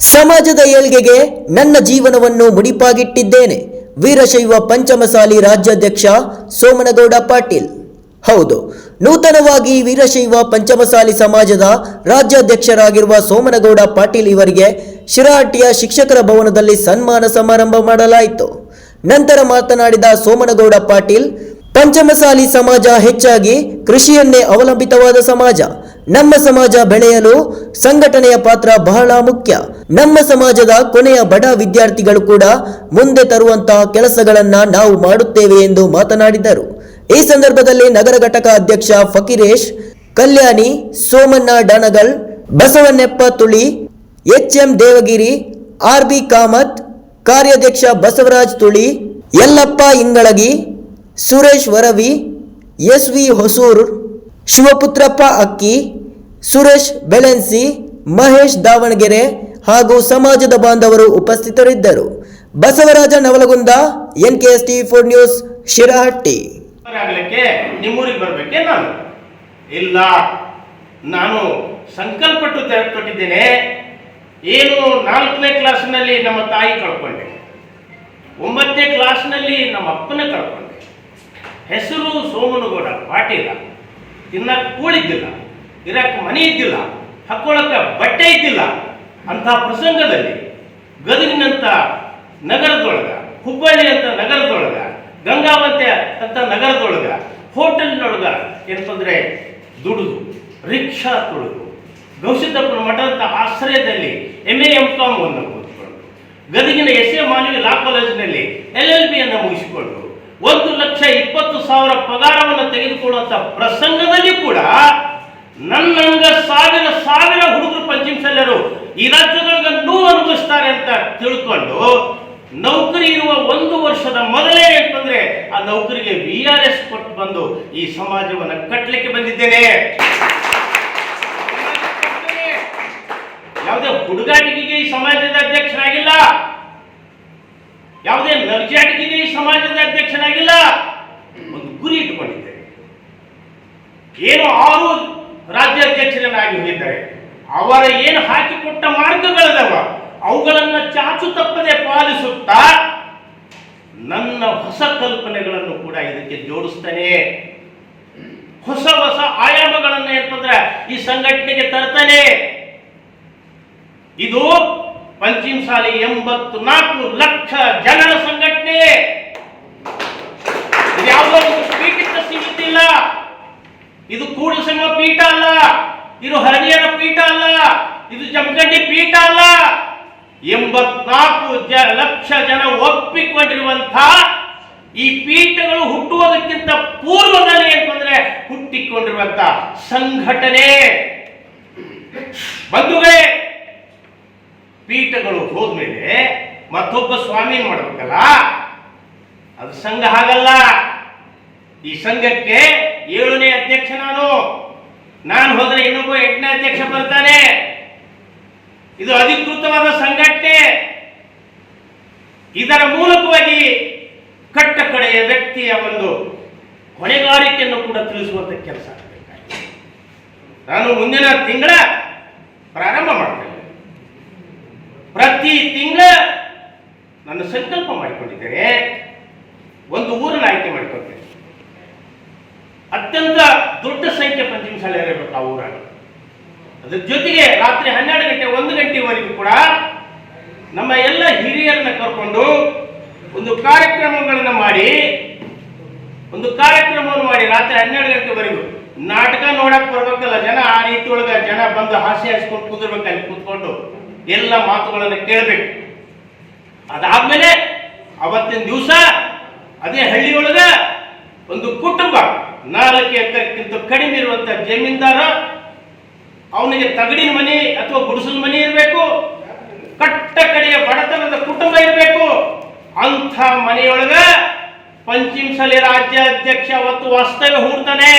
ಸಮಾಜದ ಏಳ್ಗೆಗೆ ನನ್ನ ಜೀವನವನ್ನು ಮುಡಿಪಾಗಿಟ್ಟಿದ್ದೇನೆ. ವೀರಶೈವ ಪಂಚಮಸಾಲಿ ರಾಜ್ಯಾಧ್ಯಕ್ಷ ಸೋಮನಗೌಡ ಪಾಟೀಲ್. ಹೌದು, ನೂತನವಾಗಿ ವೀರಶೈವ ಪಂಚಮಸಾಲಿ ಸಮಾಜದ ರಾಜ್ಯಾಧ್ಯಕ್ಷರಾಗಿರುವ ಸೋಮನಗೌಡ ಪಾಟೀಲ್ ಇವರಿಗೆ ಶಿರಹಟ್ಟಿಯ ಶಿಕ್ಷಕರ ಭವನದಲ್ಲಿ ಸನ್ಮಾನ ಸಮಾರಂಭ ಮಾಡಲಾಯಿತು. ನಂತರ ಮಾತನಾಡಿದ ಸೋಮನಗೌಡ ಪಾಟೀಲ್, ಪಂಚಮಸಾಲಿ ಸಮಾಜ ಹೆಚ್ಚಾಗಿ ಕೃಷಿಯನ್ನೇ ಅವಲಂಬಿತವಾದ ಸಮಾಜ. ನಮ್ಮ ಸಮಾಜ ಬೆಳೆಯಲು ಸಂಘಟನೆಯ ಪಾತ್ರ ಬಹಳ ಮುಖ್ಯ. ನಮ್ಮ ಸಮಾಜದ ಕೊನೆಯ ಬಡ ವಿದ್ಯಾರ್ಥಿಗಳು ಕೂಡ ಮುಂದೆ ತರುವಂತಹ ಕೆಲಸಗಳನ್ನ ನಾವು ಮಾಡುತ್ತೇವೆ ಎಂದು ಮಾತನಾಡಿದರು. ಈ ಸಂದರ್ಭದಲ್ಲಿ ನಗರ ಘಟಕ ಅಧ್ಯಕ್ಷ Fakiresh, Kalyani, Somanna Danagal Basavaneppa Tuli H M Devagiri R B Kamath, ಕಾರ್ಯಾಧ್ಯಕ್ಷ ಬಸವರಾಜ್ ತುಳಿ, ಯಲ್ಲಪ್ಪ ಇಂಗಳಗಿ, ಸುರೇಶ್ ವರವಿ ಎಸ್ ವಿ ಹೊಸೂರ್ ಶಿವಪುತ್ರಪ್ಪ ಅಕ್ಕಿ, ಸುರೇಶ್ ಬೆಳೆನ್ಸಿ, ಮಹೇಶ್ ದಾವಣಗೆರೆ ಹಾಗೂ ಸಮಾಜದ ಬಾಂಧವರು ಉಪಸ್ಥಿತರಿದ್ದರು. Basavaraja Navalagunda N K S T four news, Shirahatti. ನಿಮ್ಮೂರಿಗೆ ಬರ್ಬೇಕೆ ನಾನು? ಇಲ್ಲ, ನಾನು ಸಂಕಲ್ಪಟ್ಟು ತ- ತೊಟ್ಟಿದ್ದೇನೆ ಏನು ನಾಲ್ಕನೇ ಕ್ಲಾಸ್ನಲ್ಲಿ ನಮ್ಮ ತಾಯಿ ಕಳ್ಕೊಂಡೆ. ಒಂಬತ್ತನೇ ಕ್ಲಾಸ್ನಲ್ಲಿ ನಮ್ಮ ಅಪ್ಪನ ಕಳ್ಕೊಂಡೆ. ಹೆಸರು ಸೋಮನಗೌಡ, ಪಾಟೀಲ. ತಿನ್ನಕ್ಕೆ ಕೂಳಿದ್ದಿಲ್ಲ ಇರಕ್ಕೆ ಮನೆ ಇದ್ದಿಲ್ಲ. ಹಾಕ್ಕೊಳಕ್ಕೆ ಬಟ್ಟೆ ಇದ್ದಿಲ್ಲ. ಅಂಥ ಪ್ರಸಂಗದಲ್ಲಿ ಗದಗಿನಂತ ನಗರದೊಳಗ ಹುಬ್ಬಳ್ಳಿ ಅಂತ ನಗರದೊಳಗ, ಗಂಗಾವಂತೆ ಅಂತ ನಗರದೊಳಗ, ಹೋಟೆಲ್ನೊಳಗ ಏನಂತಂದ್ರೆ ದುಡಿದು, ರಿಕ್ಷಾ ತುಳಿದು ಗೌಸಿದ್ದಪ್ಪನ ಮಠ ಅಂತ ಆಶ್ರಯದಲ್ಲಿ ಎಂ ಎ ಎಂ ಕಾಮ್ ಅನ್ನು ಗದಗಿನ ಎಸ್ ಎ ಮಾನವಿ ಲಾ ಕಾಲೇಜಿನಲ್ಲಿ ಎಲ್ ಎಲ್ ಬಿ ಅನ್ನು ಮುಗಿಸಿಕೊಂಡು ಒಂದು ಲಕ್ಷ ಇಪ್ಪತ್ತು ಸಾವಿರ ಪಗಾರವನ್ನು ತೆಗೆದುಕೊಳ್ಳುವಂತ ಪ್ರಸಂಗದಲ್ಲಿ ಕೂಡ ನನ್ನಂಗ ಸಾವಿರ ಸಾವಿರ ಹುಡುಗರು ಪಂಚಮಶಲ್ಯರು ಈ ರಾಜ್ಯದೊಳಗೆ ನೋವು ಅನುಭವಿಸ್ತಾರೆ ಅಂತ ತಿಳ್ಕೊಂಡು ನೌಕರಿ ಇರುವ ಒಂದು ವರ್ಷದ ಮೊದಲೇ ಅಂತಂದ್ರೆ ಆ ನೌಕರಿಗೆ ವಿ ಆರ್ ಎಸ್ ಕೊಟ್ಟು ಬಂದು ಈ ಸಮಾಜವನ್ನು ಕಟ್ಟಲಿಕ್ಕೆ ಬಂದಿದ್ದೇನೆ. ಯಾವುದೇ ಹುಡುಗಾಟಿಕೆಗೆ ಈ ಸಮಾಜದ ಅಧ್ಯಕ್ಷನಾಗಿಲ್ಲ ಯಾವುದೇ ನರ್ಜಾಟಿಕೆಗೆ ಸಮಾಜದ ಅಧ್ಯಕ್ಷನಾಗಿಲ್ಲ. ಒಂದು ಗುರಿ ಇಟ್ಕೊಂಡಿದ್ದೇನೆ ಏನು ಆರು ರಾಜ್ಯಾಧ್ಯಕ್ಷರನ್ನಾಗಿ ಹೋಗಿದ್ದಾರೆ ಅವರ ಏನು ಹಾಕಿಕೊಟ್ಟ ಮಾರ್ಗಗಳದವ, ಅವುಗಳನ್ನು ಚಾಚು ತಪ್ಪದೆ ಪಾಲಿಸುತ್ತಾ ನನ್ನ ಹೊಸ ಕಲ್ಪನೆಗಳನ್ನು ಕೂಡ ಇದಕ್ಕೆ ಜೋಡಿಸ್ತಾನೆ. ಹೊಸ ಹೊಸ ಆಯಾಮಗಳನ್ನು ಏನಂತಂದ್ರೆ ಈ ಸಂಘಟನೆಗೆ ತರ್ತಾನೆ. ಇದು ಪಂಚಿಮಸಾಲಿ ಎಂಬತ್ತು ನಾಲ್ಕು ಲಕ್ಷ ಜನರ ಸಂಘಟನೆ. ಯಾವುದೋ ಒಂದು ಪೀಠಕ್ಕೆ ಸೀಮಿತ ಇದು ಕೂಡಲ ಸಂಗಮ ಪೀಠ ಅಲ್ಲ. ಇದು ಹರಿಯರ ಪೀಠ ಅಲ್ಲ. ಇದು ಜಮಗಡ್ಡಿ ಪೀಠ ಅಲ್ಲ. ಎಂಬತ್ನಾಲ್ಕು ಲಕ್ಷ ಜನ ಒಪ್ಪಿಕೊಂಡಿರುವಂತಹ ಈ ಪೀಠಗಳು ಹುಟ್ಟುವುದಕ್ಕಿಂತ ಪೂರ್ವದಲ್ಲಿ ಅಂತಂದ್ರೆ ಹುಟ್ಟಿಕೊಂಡಿರುವಂತಹ ಸಂಘಟನೆ. ಬಂಧುಗಳೇ ಪೀಠಗಳು ಹೋದ್ಮೇಲೆ ಮತ್ತೊಬ್ಬ ಸ್ವಾಮಿ ಮಾಡ್ಬೇಕಲ್ಲ? ಅದು ಸಂಘ ಹಾಗಲ್ಲ. ಈ ಸಂಘಕ್ಕೆ ಏಳನೇ ಅಧ್ಯಕ್ಷ ನಾನು. ನಾನು ಹೋದ್ರೆ ಇನ್ನೊಬ್ಬ ಎಂಟನೇ ಅಧ್ಯಕ್ಷ ಬರ್ತಾನೆ. ಇದು ಅಧಿಕೃತವಾದ ಸಂಘಟನೆ. ಇದರ ಮೂಲಕವಾಗಿ ಕಟ್ಟ ಕಡೆಯ ವ್ಯಕ್ತಿಯ ಒಂದು ಹೊಣೆಗಾರಿಕೆಯನ್ನು ಕೂಡ ತಿಳಿಸುವಂತ ಕೆಲಸ ನಾನು ಮುಂದಿನ ತಿಂಗಳ ಪ್ರಾರಂಭ ತಿಂಗಳ ನನ್ನ ಸಂಕಲ್ಪ ಮಾಡಿಕೊಂಡಿದ್ದೇನೆ. ಒಂದು ಊರನ್ನು ಆಯ್ಕೆ ಮಾಡಿಕೊಳ್ತೇನೆ ಅತ್ಯಂತ ದೊಡ್ಡ ಸಂಖ್ಯೆ ಪಂಚಮಸಾಲಿ ಇರಬೇಕು ಆ ಊರಾಗ ಅದ್ರ ಜೊತೆಗೆ ರಾತ್ರಿ ಹನ್ನೆರಡು ಗಂಟೆ ಒಂದು ಗಂಟೆವರೆಗೂ ಕೂಡ ನಮ್ಮ ಎಲ್ಲ ಹಿರಿಯರನ್ನ ಕರ್ಕೊಂಡು ಒಂದು ಕಾರ್ಯಕ್ರಮಗಳನ್ನ ಮಾಡಿ, ಒಂದು ಕಾರ್ಯಕ್ರಮವನ್ನು ಮಾಡಿ ರಾತ್ರಿ ಹನ್ನೆರಡು ಗಂಟೆವರೆಗೂ ನಾಟಕ ನೋಡಕ್ ಬರ್ಬೇಕಲ್ಲ ಜನ, ಆ ರೀತಿ ಜನ ಬಂದು ಹಾಸ್ಯ ಹಾಸ್ಕೊಂಡು ಕುಂದಿರ್ಬೇಕು ಅಲ್ಲಿ ಕೂತ್ಕೊಂಡು. ಎಲ್ಲ ಮಾತುಗಳನ್ನು ಕೇಳಬೇಕು. ಅದಾದ್ಮೇಲೆ ಅವತ್ತಿನ ದಿವಸ ಅದೇ ಹಳ್ಳಿಯೊಳಗ ಒಂದು ಕುಟುಂಬ ನಾಲ್ಕು ಎಕರೆಕ್ಕಿಂತ ಕಡಿಮೆ ಇರುವಂತ ಜಮೀನ್ದಾರ ಅವನಿಗೆ ತಗಡಿನ ಮನೆ ಅಥವಾ ಗುಡಿಸಲು ಮನೆ ಇರಬೇಕು, ಕಟ್ಟ ಕಡೆಯ ಬಡತನದ ಕುಟುಂಬ ಇರಬೇಕು. ಅಂಥ ಮನೆಯೊಳಗ ಪಂಚಿಮಸಲಿ ರಾಜ್ಯಾಧ್ಯಕ್ಷ ಅವತ್ತು ವಾಸ್ತವ್ಯ ಹೂಡ್ತಾನೆ.